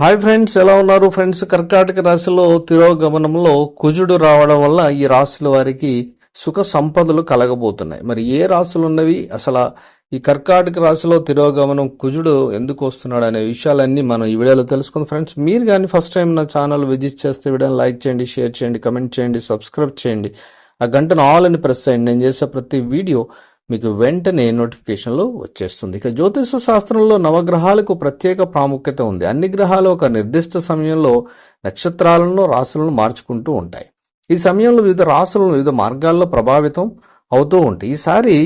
Hi friends ఎలా ఉన్నారు friends? కర్కాటక రాశిలో తిరోగమనంలో కుజుడు రావడం వల్ల ఈ రాశుల వారికి సుఖ సంపదలు కలగబోతున్నాయి. మరి ఏ రాశులు ఉన్నవి? అసలు ఈ కర్కాటక రాశిలో తిరోగమనం కుజుడు ఎందుకు వస్తున్నాడు అనే విషయాలన్నీ మనం ఈ వీడియోలో తెలుసుకుందాం ఫ్రెండ్స్. మీరు కానీ ఫస్ట్ టైం నా ఛానల్ విజిట్ చేస్తే వీడియోని లైక్ చేయండి షేర్ చేయండి కమెంట్ చేయండి సబ్స్క్రైబ్ చేయండి. ఆ గంటను ఆల్ అని ప్రెస్ చేయండి. నేను చేసే ప్రతి వీడియో మీకు వెంటనే నోటిఫికేషన్లో వచ్చేస్తుంది. ఇక జ్యోతిష శాస్త్రంలో నవగ్రహాలకు ప్రత్యేక ప్రాముఖ్యత ఉంది. అన్ని గ్రహాలు ఒక నిర్దిష్ట సమయంలో నక్షత్రాలను రాశులను మార్చుకుంటూ ఉంటాయి. ఈ సమయంలో వివిధ రాశులను వివిధ మార్గాల్లో ప్రభావితం అవుతూ ఉంటాయి. ఈసారి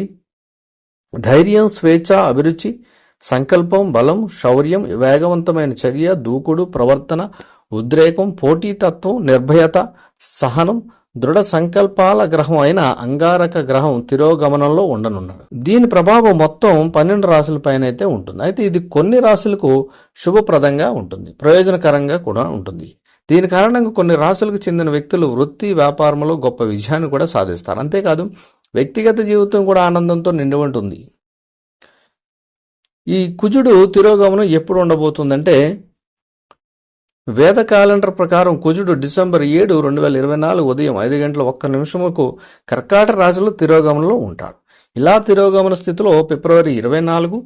ధైర్యం స్వేచ్ఛ అభిరుచి సంకల్పం బలం శౌర్యం వేగవంతమైన చర్య దూకుడు ప్రవర్తన ఉద్రేకం పోటీతత్వం నిర్భయత సహనం దృఢ సంకల్పాల గ్రహం అయిన అంగారక గ్రహం తిరోగమనంలో ఉండనున్నాడు. దీని ప్రభావం మొత్తం పన్నెండు రాశులపైన అయితే ఉంటుంది. అయితే ఇది కొన్ని రాశులకు శుభప్రదంగా ఉంటుంది. ప్రయోజనకరంగా కూడా ఉంటుంది. దీని కారణంగా కొన్ని రాశులకు చెందిన వ్యక్తులు వృత్తి వ్యాపారంలో గొప్ప విజయాన్ని కూడా సాధిస్తారు. అంతేకాదు వ్యక్తిగత జీవితం కూడా ఆనందంతో నిండి ఉంటుంది. ఈ కుజుడు తిరోగమనం ఎప్పుడు ఉండబోతుందంటే వేద క్యాలెండర్ ప్రకారం కుజుడు డిసెంబర్ ఏడు రెండు వేల ఇరవై నాలుగు ఉదయం ఐదు గంటల ఒక్క నిమిషముకు కర్కాటక రాశిలో తిరోగమనంలో ఉంటాడు. ఇలా తిరోగమన స్థితిలో ఫిబ్రవరి ఇరవై నాలుగు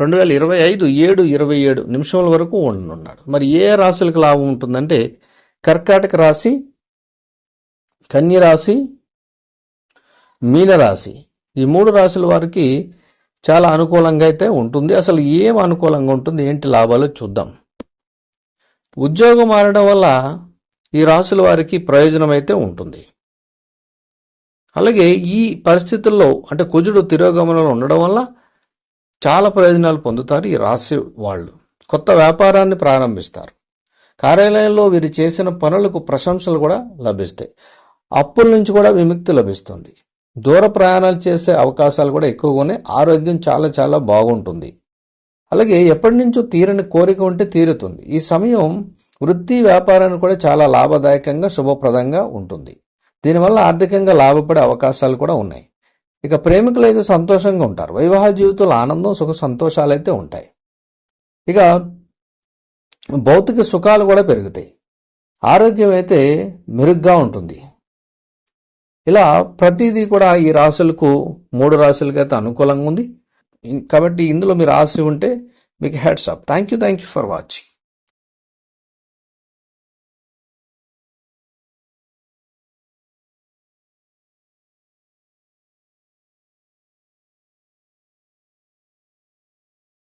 రెండు వేల ఇరవై ఐదు ఏడు ఇరవై ఏడు నిమిషముల వరకు ఉండనున్నాడు. మరి ఏ రాశులకు లాభం ఉంటుందంటే కర్కాటక రాశి కన్యరాశి మీనరాశి. ఈ మూడు రాశుల వారికి చాలా అనుకూలంగా అయితే ఉంటుంది. అసలు ఏం అనుకూలంగా ఉంటుంది? ఏంటి లాభాలు? చూద్దాం. ఉద్యోగం మారడం వల్ల ఈ రాసుల వారికి ప్రయోజనం అయితే ఉంటుంది. అలాగే ఈ పరిస్థితుల్లో అంటే కుజుడు తిరోగమనంలో ఉండడం వల్ల చాలా ప్రయోజనాలు పొందుతారు ఈ రాశి వాళ్ళు. కొత్త వ్యాపారాన్ని ప్రారంభిస్తారు. కార్యాలయంలో వీరు చేసిన పనులకు ప్రశంసలు కూడా లభిస్తాయి. అప్పుల నుంచి కూడా విముక్తి లభిస్తుంది. దూర ప్రయాణాలు చేసే అవకాశాలు కూడా ఎక్కువగానే ఆరోగ్యం చాలా చాలా బాగుంటుంది. అలాగే ఎప్పటి నుంచో తీరని కోరిక ఉంటే తీరుతుంది. ఈ సమయం వృత్తి వ్యాపారాన్ని కూడా చాలా లాభదాయకంగా శుభప్రదంగా ఉంటుంది. దీనివల్ల ఆర్థికంగా లాభపడే అవకాశాలు కూడా ఉన్నాయి. ఇక ప్రేమికులు అయితే సంతోషంగా ఉంటారు. వివాహ జీవితంలో ఆనందం సుఖ సంతోషాలు అయితే ఉంటాయి. ఇక భౌతిక సుఖాలు కూడా పెరుగుతాయి. ఆరోగ్యం అయితే మెరుగ్గా ఉంటుంది. ఇలా ప్రతిదీ కూడా ఈ రాశులకు మూడు రాశులకి అయితే అనుకూలంగా ఉంది. కాబట్టి ఇందులో మీరు ఆశ ఉంటే మీకు heads up. Thank you thank you for watching.